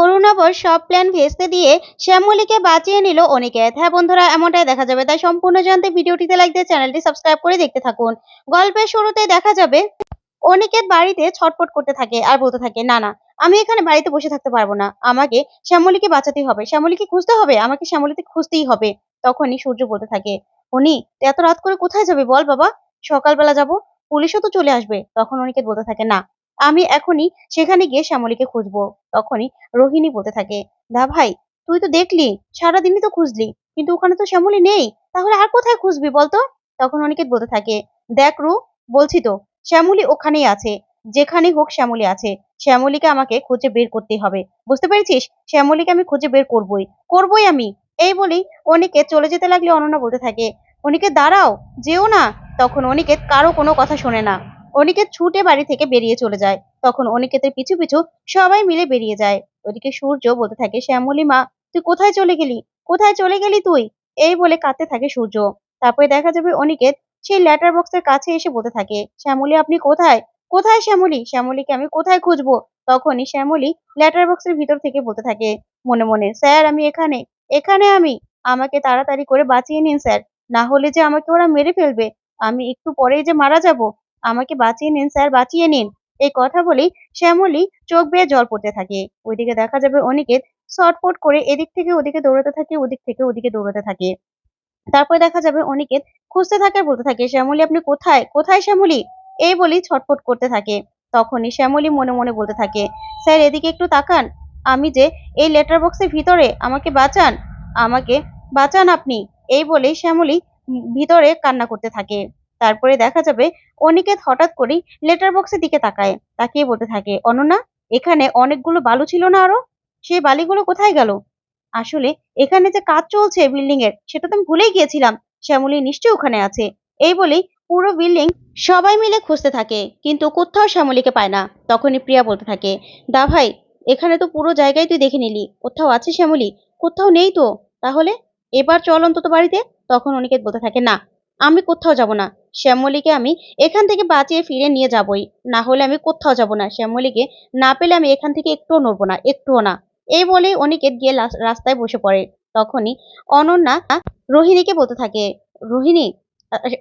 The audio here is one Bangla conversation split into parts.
অরুণাবর সব প্ল্যান ভেস্তে দিয়ে শ্যামলীকে বাঁচিয়ে নিল অনিকেত। হ্যাঁ বন্ধুরা, এমনটাই দেখা যাবে। তাই সম্পূর্ণ জানতে ভিডিওটিতে লাইক দিয়ে চ্যানেলটি সাবস্ক্রাইব করে দেখতে থাকুন। গল্পের শুরুতে দেখা যাবে, অনিকেত বাড়িতে ছটফট করতে থাকে আর বলতে থাকে, না না, আমি এখানে বাড়িতে বসে থাকতে পারব না। আমাকে শ্যামলীকে বাঁচাতেই হবে। শ্যামলীকে খুঁজতে হবে? আমাকে শ্যামলীতে খুঁজতেই হবে। তখনই সূর্য বলতে থাকে উনি এত রাত করে কোথায় যাবে বল বাবা? সকালবেলা যাব, পুলিশও তো চলে আসবে। তখন অনিকেত বলতে থাকে, না আমি এখনই সেখানে গিয়ে শ্যামলীকে খুঁজবো। তখনই রোহিণী বলতে থাকে, দা ভাই, তুই তো দেখলি, সারাদিনই তো খুঁজলি, কিন্তু ওখানে তো শ্যামলী নেই, তাহলে আর কোথায় খুঁজবি বলতো? তখন অনিকেত বলতে থাকে, দেখ রু, বলছি তো, শ্যামলী ওখানেই আছে, যেখানেই হোক শ্যামলী আছে, শ্যামলীকে আমাকে খুঁজে বের করতেই হবে, বুঝতে পেরেছিস? শ্যামলীকে আমি খুঁজে বের করবই করবই আমি। এই বলেই অনিকেত চলে যেতে লাগলে অনন্যা বলতে থাকে, অনিকেত, দাঁড়াও, যেও না। তখন অনিকেত কারও কোনো কথা শোনে না। অনিকেত ছুটে বাড়ি থেকে বেরিয়ে চলে যায়। তখন অনিকেতের পিছু পিছু সবাই মিলে বেরিয়ে যায়। ওদিকে সূর্য বলতে থাকে, শ্যামলী মা, তুই কোথায় চলে গেলি? কোথায় চলে গেলি তুই? এই বলে কাঁদতে থাকে সূর্য। তারপরে দেখা যাবে অনিকেত সেই লেটার বক্সের কাছে এসে বলতে থাকে, শ্যামলী, আপনি কোথায়? কোথায় শ্যামলী? শ্যামলীকে আমি কোথায় খুঁজবো? তখনই শ্যামলী লেটার বক্সের ভিতর থেকে বলতে থাকে, মনে মনে, স্যার, আমি এখানে। এখানে আমি। আমাকে তাড়াতাড়ি করে বাঁচিয়ে নিন, স্যার। না হলে যে আমাকে ওরা মেরে ফেলবে। আমি একটু পরেই যে মারা যাব। আমাকে বাঁচিয়ে নিন, স্যার, বাঁচিয়ে নিন। এই কথা বলেই শ্যামলী চোখ বেয়ে জল পড়তে থাকে। ওইদিকে দেখা যাবে অনিকেত শর্টপট করে এদিক থেকে ওদিকে দৌড়াতে থাকে, ওদিক থেকে ওদিকে দৌড়াতে থাকে। তারপরে দেখা যাবে অনিকেত খুঁজতে থাকে, বলতে থাকে, শ্যামলী, আপনি কোথায়? কোথায় শ্যামলী? এই বলেই ছটফট করতে থাকে। তখনই শ্যামলী মনে মনে বলতে থাকে, স্যার, এদিকে একটু তাকান। আমি যে এই লেটার বক্সের ভিতরে, আমাকে বাঁচান আমাকে বাঁচান আপনি। এই বলেই শ্যামলী ভিতরে কান্না করতে থাকে। তারপরে দেখা যাবে অনিকেত হঠাৎ করেই লেটার বক্সের দিকে তাকায়, তাকিয়ে বলতে থাকে, অনন্যা, এখানে অনেকগুলো বালু ছিল না আরও? সেই বালিগুলো কোথায় গেল? আসলে এখানে যে কাজ চলছে বিল্ডিং এর, সেটা তো আমি ভুলেই গিয়েছিলাম। শ্যামলী নিশ্চয়ই ওখানে আছে। এই বলেই পুরো বিল্ডিং সবাই মিলে খুঁজতে থাকে, কিন্তু কোথাও শ্যামলীকে পায় না। তখনই প্রিয়া বলতে থাকে, দা ভাই, এখানে তো পুরো জায়গায় তুই দেখে নিলি। কোথাও আছে শ্যামলী? কোথাও নেই তো? তাহলে এবার চল অন্তত বাড়িতে? তখন অনিকেত বলতে থাকে, না, আমি কোথাও যাব না। শ্যামলীকে আমি এখান থেকে বাঁচিয়ে ফিরে নিয়ে যাবই। না হলে আমি কোথাও যাব না। শ্যামলীকে না পেলে আমি এখান থেকে একটুও নড়বো না, একটুও না। এই বলেই অনিকেত গিয়ে রাস্তায় বসে পড়ে। তখনই অনন্যা রোহিণীকে বলতে থাকে, রোহিণী,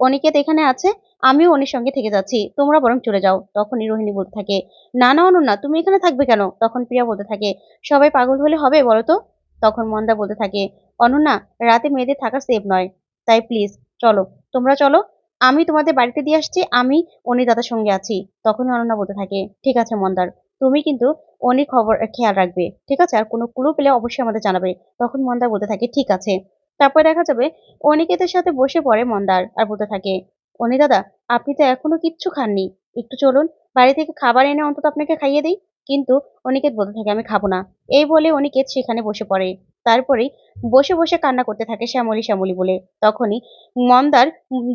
অনিকেত এখানে আছে? আমিও অনির সঙ্গে থেকে যাচ্ছি। তোমরা বরং চলে যাও। তখনই রোহিণী বলতে থাকে, না না, অনন্যা, তুমি এখানে থাকবে কেন? তখন প্রিয়া বলতে থাকে, সবাই পাগল হলে হবে, বলো তো? তখন মন্দা বলতে থাকে, অনন্যা, রাতে মেয়েদের থাকা সেফ নয়। তাই প্লিজ চলো, তোমরা চলো আমি তোমাদের বাড়িতে দিয়ে আসছি, আমি অনি দাদার সঙ্গে আছি। তখন অনন্যা বলতে থাকে, ঠিক আছে মন্দার, তুমি কিন্তু অনি খবর, খেয়াল রাখবে, ঠিক আছে? আর কোনো ক্লু পেলে অবশ্যই আমাদের জানাবে। তখন মন্দার বলতে থাকে, ঠিক আছে। তারপর দেখা যাবে, অনিকেতের সাথে বসে পড়ে মন্দার আর বলতে থাকে অনি দাদা, আপনি তো এখনও কিচ্ছু খাননি। একটু চলুন, বাড়ি থেকে খাবার এনে অন্তত আপনাকে খাইয়ে দিই। কিন্তু অনিকেত বলতে থাকে, আমি খাব না। এই বলে অনিকেত সেখানে বসে পড়ে। তারপরেই বসে বসে কান্না করতে থাকে শ্যামলি শ্যামলী বলে। তখনই মন্দার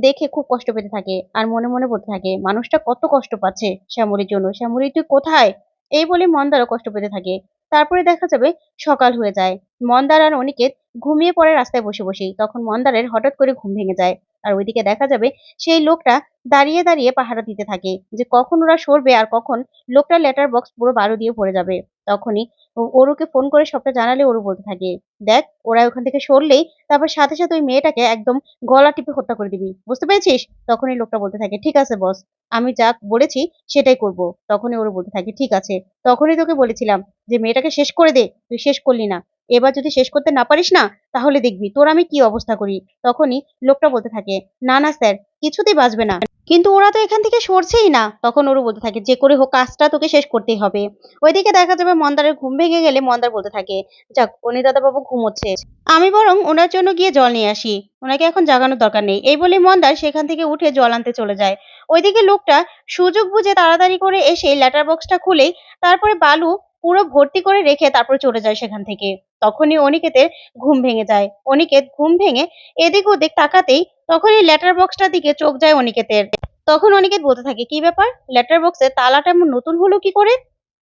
দেখে খুব কষ্ট পেতে থাকে আর মনে মনে বলতে থাকে, মানুষটা কত কষ্ট পাচ্ছে শ্যামলীর জন্য, শ্যামলী তুই কোথায়? এই বলে মন্দারও কষ্ট পেতে থাকে। তারপরে দেখা যাবে সকাল হয়ে যায়। মন্দার আর অনিকেত ঘুমিয়ে পড়ে রাস্তায় বসে বসেই। তখন মন্দারের হঠাৎ করে ঘুম ভেঙে যায়। আর ওইদিকে দেখা যাবে সেই লোকটা দাঁড়িয়ে দাঁড়িয়ে পাহারা দিতে থাকে যে কখন ওরা সরবে আর কখন লোকটা লেটার বক্স পুরো বারো দিয়ে ভরে যাবে। তখনই। ওর ওরুকে ফোন করে সবটা জানালে ওরু বলতে থাকে, দেখ, ওরা ওখান থেকে সরলেই তারপর সাথে সাথে ওই মেয়েটাকে একদম গলা টিপে হত্যা করে দিবি। বুঝতে পেরেছিস? তখনই লোকটা বলতে থাকে, ঠিক আছে বস আমি যা বলেছি সেটাই করব। তখনই ওরা বলতে থাকে, ঠিক আছে। তখনই তোকে বলেছিলাম যে, মেয়েটাকে শেষ করে দে, তুই শেষ করলি না। এবার যদি শেষ করতে না পারিস না, তাহলে দেখবি তোর আমি কি অবস্থা করি? তখনই লোকটা বলতে থাকে, না না স্যার, কিছুতেই বাঁচবে না। কিন্তু ওরা তো এখান থেকে সরছেই না। তখন ওরা বলতে থাকে, যে করে হোক কাজটা তোকে শেষ করতেই হবে। ওইদিকে দেখা যাবে মন্দারের ঘুম ভেঙে গেলে মন্দার বলতে থাকে, যাক অনি দাদা বাবু ঘুমোচ্ছে। আমি বরং ওনার জন্য গিয়ে জল নিয়ে আসি। ওনাকে এখন জাগানোর দরকার নেই। এই বলে মন্দার সেখান থেকে উঠে জল আনতে চলে যায়। ওইদিকে লোকটা সুযোগ বুঝে তাড়াতাড়ি করে এসে লেটার বক্সটা খুলেই তারপরে বালু পুরো ভর্তি করে রেখে তারপরে চলে যায় সেখান থেকে। তখনই অনিকেতের ঘুম ভেঙে যায়। অনিকেত ঘুম ভেঙে এদিক ওদিক তাকাতেই তখনই লেটার বক্সটার দিকে চোখ যায় অনিকেতের। তখন অনিকেত বলতে থাকে, কি ব্যাপার? লেটার বক্সের তালাটা এমন নতুন হলো কি করে?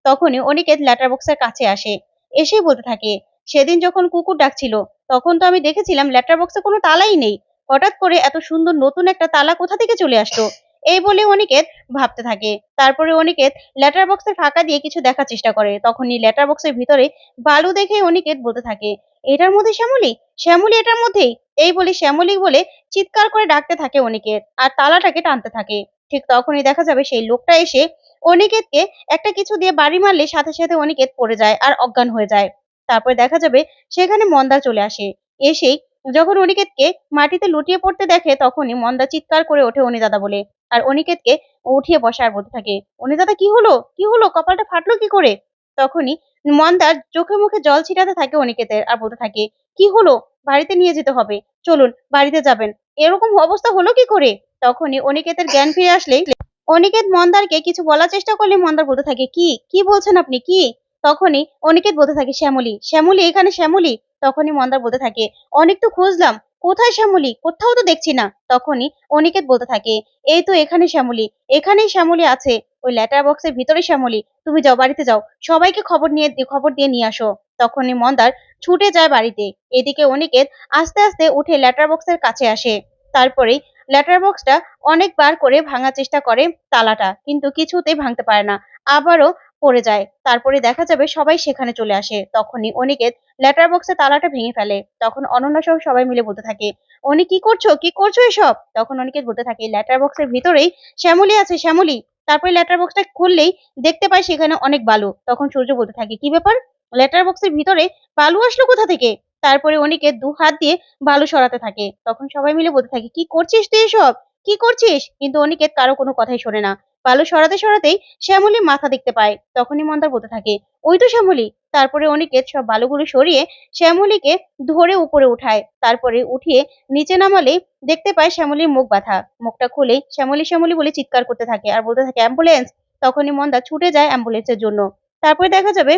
তখনই অনিকেত লেটার বক্সের কাছে আসে, এসেই বলতে থাকে, সেদিন যখন কুকুর ডাকছিল, তখন তো আমি দেখেছিলাম লেটার বক্সে কোনো তালাই নেই। হঠাৎ করে এত সুন্দর নতুন একটা তালা কোথা থেকে চলে আসলো? এই বলে অনিকেত ভাবতে থাকে। তারপরে অনিকেত লেটার বক্সের ফাঁকা দিয়ে কিছু দেখার চেষ্টা করে। তখনই লেটার বক্সের ভিতরে বালু দেখে অনিকেত বলতে থাকে, এটার মধ্যে শ্যামলী? শ্যামলী এটার মধ্যেই? এই বলে শ্যামলী বলে চিৎকার করে ডাকতে থাকে অনিকেত, আর তালাটাকে টানতে থাকে। ঠিক তখনই দেখা যাবে সেই লোকটা এসে অনিকেতকে একটা কিছু দিয়ে বাড়ি মারলে সাথে সাথে অনিকেত পড়ে যায় আর অজ্ঞান হয়ে যায়। তারপরে দেখা যাবে সেখানে মন্দা চলে আসে। এসেই যখন অনিকেতকে মাটিতে লুটিয়ে পড়তে দেখে তখনই মন্দা চিৎকার করে ওঠে অনিদাদা বলে। আর অনিকেতকে উঠিয়ে বসে আর বলতে থাকে, অনিদাদা, কি হলো? কি হলো? কপালটা ফাটলো কি করে? তখনই মন্দার চোখে মুখে জল ছিটাতে থাকে অনিকেতের আর বলতে থাকে, কি হলো? বাড়িতে নিয়ে যেতে হবে। চলুন, বাড়িতে যাবেন। এরকম অবস্থা হলো কি করে? তখনই অনিকেতের জ্ঞান ফিরে আসলেই অনিকেত মন্দারকে কিছু বলার চেষ্টা করলে মন্দার বলতে থাকে, কি? কি বলছেন আপনি? কি? তখনই অনিকেত বলতে থাকে, শ্যামলী শ্যামলী, এখানে শ্যামলী? তখনই মন্দার বলতে থাকে, অনেক তো খুঁজলাম। কোথায় শ্যামলী? কোথাও তো দেখছি না। তখনই অনিকেত বলতে থাকে, এই তো এখানে শ্যামলী। এখানেই শ্যামলী আছে। ওই লেটার বক্সের ভিতরে শ্যামলী, তুমি যাও, বাড়িতে যাও। সবাইকে খবর নিয়ে, খবর দিয়ে নিয়ে আসো। তখনই মন্দার ছুটে যায় বাড়িতে। এদিকে অনিকেত আস্তে আস্তে উঠে লেটার বক্সের কাছে আসে। তারপরেই লেটার বক্সটা অনেকবার করে ভাঙার চেষ্টা করে তালাটা, কিন্তু কিছুতেই ভাঙতে পারে না। আবারও পড়ে যায়। তারপরে দেখা যাবে সবাই সেখানে চলে আসে। তখনই অনিকেত লেটার বক্সে তালাটা ভেঙে ফেলে। তখন অনন্যা সহ সবাই মিলে বলতে থাকে অনি কি করছ? কি করছ এসব? তখন অনিকেত বলতে থাকে লেটার বক্সের ভিতরেই শ্যামলী আছে, শ্যামলী। তারপরে লেটার বক্সটা খুললেই দেখতে পাই সেখানে অনেক বালু। তখন সূর্য বলতে থাকে, কি ব্যাপার? লেটার বক্সের ভিতরে বালু আসলো কোথা থেকে? তারপরে অনেকে দু হাত দিয়ে বালু সরাতে থাকে। তখন সবাই মিলে বলতে থাকে, কি করছিস তুই এসব? কি করছিস? কিন্তু অনিকেত কারও কোনো কথাই শোনে না। বালু সরাতে সরাতেই শ্যামলী মাথা দেখতে পায়। তখনই মন্দার বলতে থাকে, ওই তো শ্যামলী তারপরে অনিকেত সব বালুগুলো সরিয়ে শ্যামলীকে ধরে উপরে উঠায়। তারপরে উঠিয়ে নিচে নামালে দেখতে পায় শ্যামলীর মুখ বাঁধা। মুখটা খুলে শ্যামলী শ্যামলী বলে চিৎকার করতে থাকে আর বলতে থাকে, অ্যাম্বুলেন্স! তখনই মন্দা ছুটে যায় অ্যাম্বুলেন্সের জন্য। তারপরে দেখা যাবে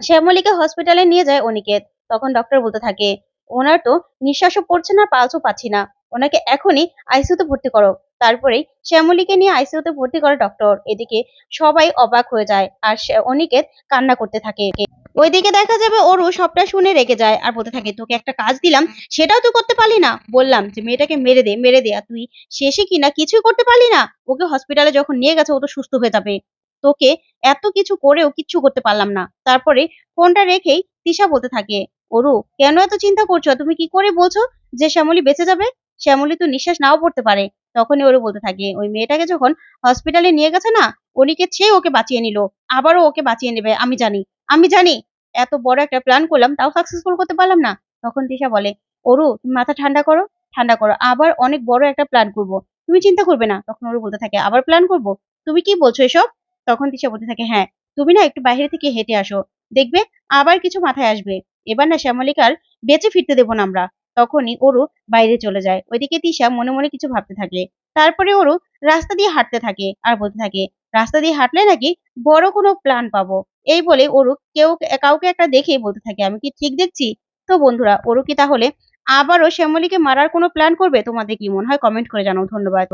শ্যামলীকে হসপিটালে নিয়ে যায় অনিকেত। তখন ডক্টর বলতে থাকে, ওনার তো নিঃশ্বাসও পড়ছে না, পালসও পাচ্ছি না। ওনাকে এখনই আইসিইউতে ভর্তি করো। তারপরেই শ্যামলীকে নিয়ে আইসিইউতে ভর্তি করে ডক্টর এদিকে সবাই অবাক হয়ে যায় আর অনিকেত কান্না করতে থাকে। ওইদিকে দেখা যাবে অরু সবটা শুনে রেগে যায় আর বলতে থাকে, তোকে একটা কাজ দিলাম, সেটাও তুই করতে পারলি না? বললাম যে, মেয়েটাকে মেরে দে মেরে দে। আর তুই শেষে কিনা কিছুই করতে পারলি না? ওকে হসপিটালে যখন নিয়ে গেছে, ও তো সুস্থ হয়ে যাবে। তোকে এত কিছু করেও কিচ্ছু করতে পারলাম না। তারপরে ফোনটা রেখেই তিশা বলতে থাকে, অরু, কেন এত চিন্তা করছ? তুমি কি করে বলছো যে, শ্যামলী বেঁচে যাবে? শ্যামলী তো নিঃশ্বাস নাও পড়তে পারে। তখনই ওরু বলতে থাকে, ওই মেয়েটাকে যখন হসপিটালে নিয়ে গেছে না অনিকে সে ওকে বাঁচিয়ে নিল? আবারও ওকে বাঁচিয়ে নেবে, আমি জানি আমি জানি। এত বড় একটা প্ল্যান করলাম, তাও সাকসেসফুল করতে পারলাম না। তখন দিশা বলে ওরু তুমি মাথা ঠান্ডা করো ঠান্ডা করো, আবার অনেক বড় একটা প্ল্যান করব। তুমি চিন্তা করবে না। তখন ওরু বলতে থাকে, আবার প্ল্যান করব? তুমি কি বলছো এসব? তখন দিশা বলতে থাকে হ্যাঁ তুমি না একটু বাইরে থেকে হেঁটে আসো, দেখবে আবার কিছু মাথায় আসবে। এবার না শ্যামলিকার বেঁচে ফিরতে দেবো না আমরা। তখনই ওরু বাইরে চলে যায়। ওইদিকে তিশা মনে মনে কিছু ভাবতে থাকে। তারপরে ওরু রাস্তা দিয়ে হাঁটতে থাকে আর বলতে থাকে, রাস্তা দিয়ে হাঁটলে নাকি বড় কোনো প্ল্যান পাবো? এই বলে ওরু কেউ কাউকে একটা দেখে বলতে থাকে, আমি কি ঠিক দেখছি? তো বন্ধুরা ওরু কি তাহলে আবারও শ্যামলীকে মারার কোনো প্ল্যান করবে? তোমাদের কি মনে হয়? কমেন্ট করে জানাও। ধন্যবাদ।